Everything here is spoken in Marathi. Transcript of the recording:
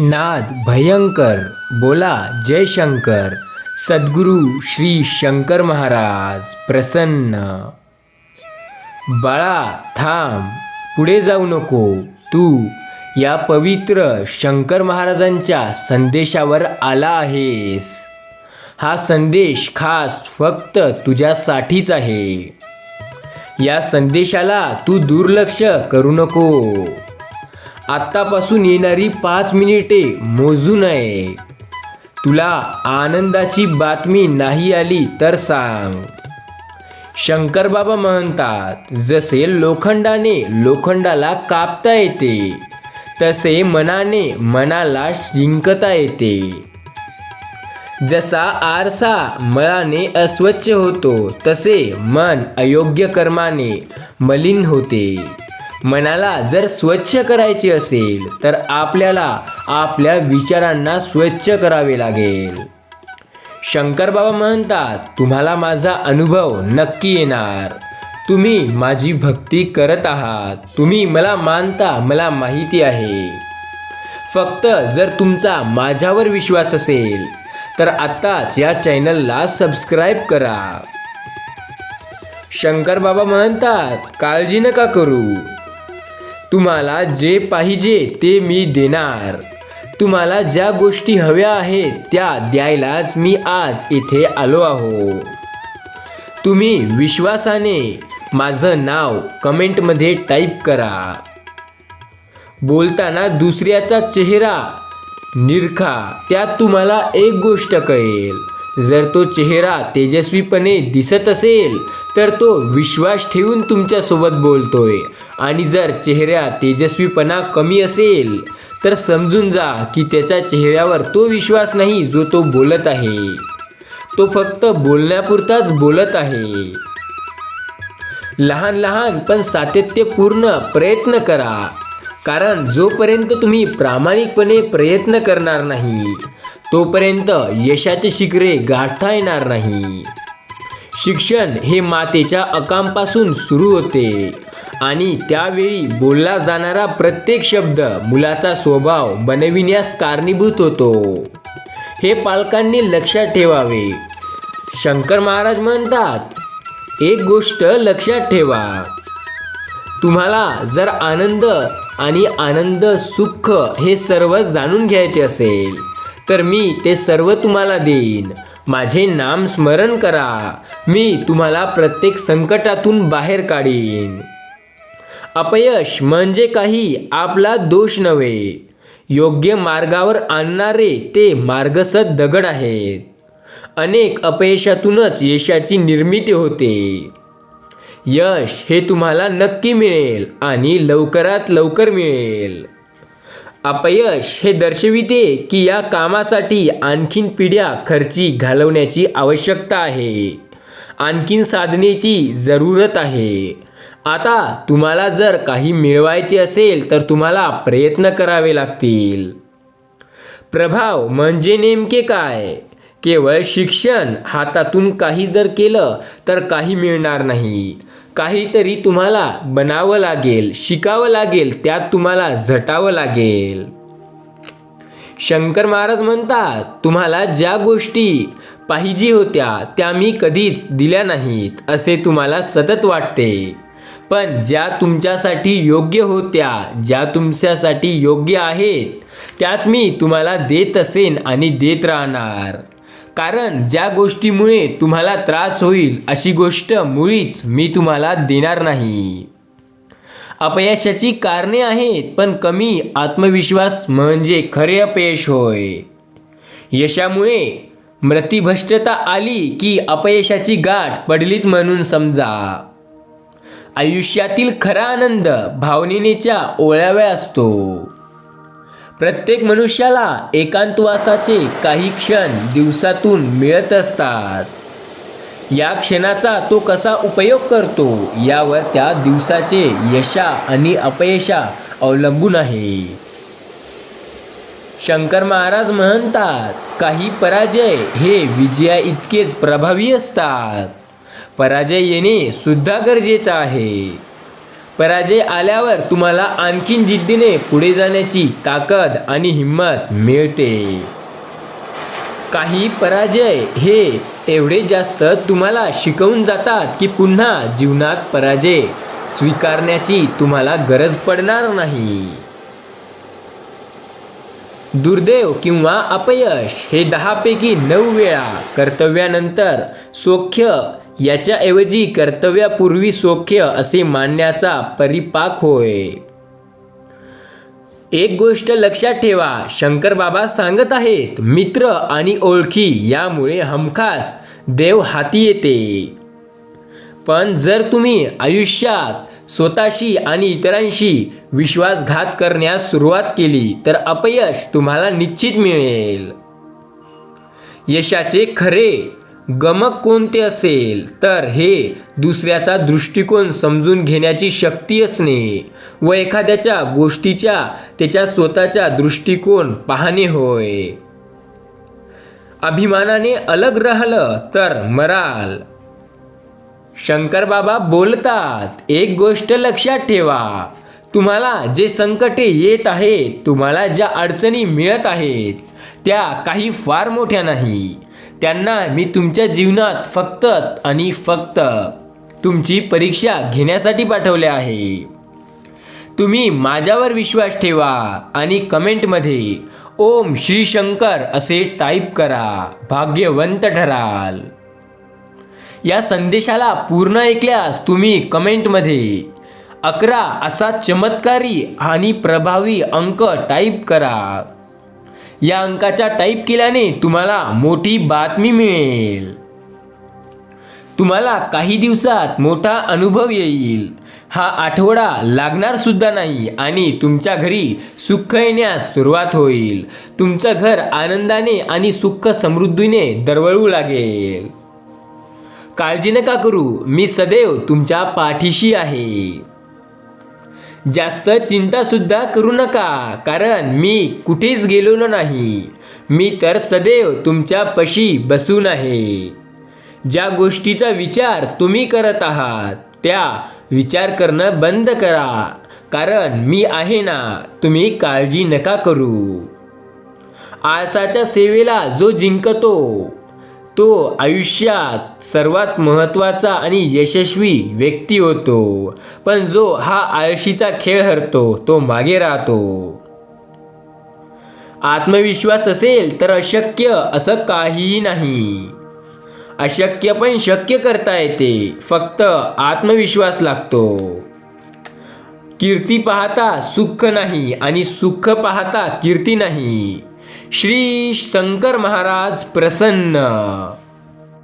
नाद भयंकर बोला जय शंकर सद्गुरू श्री शंकर महाराज प्रसन्न. बाळा थांब पुढे जाऊ नको. तू या पवित्र शंकर महाराजांच्या संदेशावर आला आहेस. हा संदेश खास फक्त तुझ्यासाठीच आहे. या संदेशाला तू दुर्लक्ष करू नको. आत्तापासून येणारी पाच मिनिटे मोजू नये तुला आनंदाची बातमी नाही आली तर सांग. शंकरबाबा म्हणतात जसे लोखंडाने लोखंडाला कापता येते तसे मनाने मनाला जिंकता येते. जसा आरसा मळाने अस्वच्छ होतो तसे मन अयोग्य कर्माने मलिन होते. मनाला जर स्वच्छ करायचे असेल तर आपल्याला आपल्या विचारांना स्वच्छ करावे लागेल. शंकर बाबा म्हणतात तुम्हाला माझा अनुभव नक्की येणार. तुम्ही माझी भक्ती करत आहात. तुम्ही मला मानता मला माहिती आहे. फक्त जर तुमचा माझ्यावर विश्वास असेल तर आत्ताच या चॅनलला सबस्क्राईब करा. शंकर बाबा म्हणतात काळजी नका करू. तुम्हाला जे पाहिजे ते मी देणार. तुम्हाला ज्या गोष्टी हव्या आहेत त्या द्यायलाच मी आज इथे आलो आहो. तुम्ही विश्वासाने माझं नाव कमेंटमध्ये टाईप करा. बोलताना दुसऱ्याचा चेहरा निरखा त्यात तुम्हाला एक गोष्ट कळेल. जर तो चेहरा तेजस्वीपणे दिसत असेल तर तो विश्वास ठेवून तुमच्यासोबत बोलतोय. आणि जर चेहऱ्या तेजस्वीपणा कमी असेल तर समजून जा की त्याच्या चेहऱ्यावर तो विश्वास नाही जो तो बोलत आहे. तो फक्त बोलण्यापुरताच बोलत आहे. लहान लहान पण सातत्यपूर्ण प्रयत्न करा. कारण जोपर्यंत तुम्ही प्रामाणिकपणे प्रयत्न करणार नाही तोपर्यंत यशाचे शिखरे गाठता येणार नाही. शिक्षण हे मातेच्या अकांपासून सुरू होते आणि त्यावेळी बोलला जाणारा प्रत्येक शब्द मुलाचा स्वभाव बनविण्यास कारणीभूत होतो. हे पालकांनी लक्षात ठेवावे. शंकर महाराज म्हणतात एक गोष्ट लक्षात ठेवा. तुम्हाला जर आनंद आणि आनंद सुख हे सर्व जाणून घ्यायचे असेल तर मी ते सर्व तुम्हाला देईन. माझे नाम स्मरण करा. मी तुम्हाला प्रत्येक संकटातून बाहेर काढीन. अपयश म्हणजे काही आपला दोष नव्हे. योग्य मार्गावर आणणारे ते मार्गसत दगड आहेत. अनेक अपयशातूनच यशाची निर्मिती होते. यश हे तुम्हाला नक्की मिळेल आणि लवकरात लवकर मिळेल. अपयश हे दर्शविते की या कामासाठी आणखीन पिढ्या खर्ची घालवण्याची आवश्यकता आहे. आणखीन साधनेची जरूरत आहे. आता तुम्हाला जर काही मिळवायचे असेल तर तुम्हाला प्रयत्न करावे लागतील. प्रभाव म्हणजे नेमके काय? केवळ शिक्षण हातातून काही जर केलं तर काही मिळणार नाही. काहीतरी तुम्हाला बनावं लागेल शिकावं लागेल त्यात तुम्हाला झटावं लागेल. शंकर महाराज म्हणतात तुम्हाला ज्या गोष्टी पाहिजे होत्या त्या मी कधीच दिल्या नाहीत असे तुम्हाला सतत वाटते. पण ज्या तुमच्यासाठी योग्य होत्या ज्या तुमच्यासाठी योग्य आहेत त्याच मी तुम्हाला देत असेन आणि देत राहणार. कारण ज्या गोष्टीमुळे तुम्हाला त्रास होईल अशी गोष्ट मुळीच मी तुम्हाला देणार नाही. अपयशाची कारणे आहेत पण कमी आत्मविश्वास म्हणजे खरे अपयश होय. यशामुळे मृतिभ्रष्टता आली की अपयशाची गाठ पडलीच म्हणून समजा. आयुष्यातील खरा आनंद भावनेनेच्या ओळाव्या असतो. प्रत्येक मनुष्याला एकांतवासाचे काही क्षण दिवसातून मिळत असतात. या क्षणाचा तो कसा उपयोग करतो यावर त्या दिवसाचे यशा आणि अपयशा अवलंबून आहे. शंकर महाराज म्हणतात काही पराजय हे विजया इतकेच प्रभावी असतात. पराजय येणे सुद्धा गरजेचं आहे. पराजय आल्यावर तुम्हाला आणखीन जिद्दीने पुढे जाण्याची ताकद आणि हिंमत मिळते. काही पराजय हे एवढे जास्त तुम्हाला शिकवून जातात की पुन्हा जीवनात पराजय स्वीकारण्याची तुम्हाला गरज पडणार नाही. दुर्दैव किंवा अपयश हे दहापैकी नऊ वेळा कर्तव्यानंतर सौख्य याच्याऐवजी कर्तव्यापूर्वी सौख्य असे मानण्याचा परिपाक होय. एक गोष्ट लक्षात ठेवा शंकर बाबा सांगत आहेत मित्र आणि ओळखी यामुळे हमखास देव हाती येते. पण जर तुम्ही आयुष्यात स्वतःशी आणि इतरांशी विश्वासघात करण्यास सुरुवात केली तर अपयश तुम्हाला निश्चित मिळेल. यशाचे खरे गमक कोणते असेल? तर हे दुसऱ्याचा दृष्टिकोन समजून घेण्याची शक्ती असणे. व एखाद्याच्या गोष्टीच्या त्याच्या स्वतःच्या दृष्टिकोन पाहणे होय. अभिमानाने अलग राहिलं तर मराल. शंकर बाबा बोलतात एक गोष्ट लक्षात ठेवा. तुम्हाला जे संकटे येत आहेत तुम्हाला ज्या अडचणी मिळत आहेत त्या काही फार मोठ्या नाही. त्यांना मी तुमच्या जीवनात फक्त आणि फक्त तुमची परीक्षा घेण्यासाठी पाठवले आहे. तुम्ही माझ्यावर विश्वास ठेवा आणि कमेंटमध्ये ओम श्री शंकर असे टाईप करा भाग्यवंत ठराल. या संदेशाला पूर्ण ऐकल्यास तुम्ही कमेंटमध्ये अकरा असा चमत्कारी आणि प्रभावी अंक टाईप करा. या अंकाच्या टाईप केल्याने तुम्हाला मोठी बातमी मिळेल. तुम्हाला काही दिवसात मोठा अनुभव येईल. हा आठवडा लागणार सुद्धा नाही आणि तुमच्या घरी सुख येण्यास सुरुवात होईल. तुमचं घर आनंदाने आणि सुख समृद्धीने दरवळू लागेल. काळजी नका करू. मी सदैव तुमच्या पाठीशी आहे. जास्त चिंतासुद्धा करू नका कारण मी कुठेच गेलेलो नाही. मी तर सदैव तुमच्या पशी बसून आहे. ज्या गोष्टीचा विचार तुम्ही करत आहात त्या विचार करणं बंद करा कारण मी आहे ना तुम्ही काळजी नका करू. आळसाच्या सेवेला जो जिंकतो तो आयुष्यात सर्वात महत्त्वाचा आणि यशस्वी व्यक्ती होतो. पण जो हा आळशीचा खेळ हरतो तो मागे राहतो. आत्मविश्वास असेल तर अशक्य असं काहीही नाही. अशक्य पण शक्य करता येते फक्त आत्मविश्वास लागतो. कीर्ती पाहता सुख नाही आणि सुख पाहता कीर्ती नाही. श्री शंकर महाराज प्रसन्न.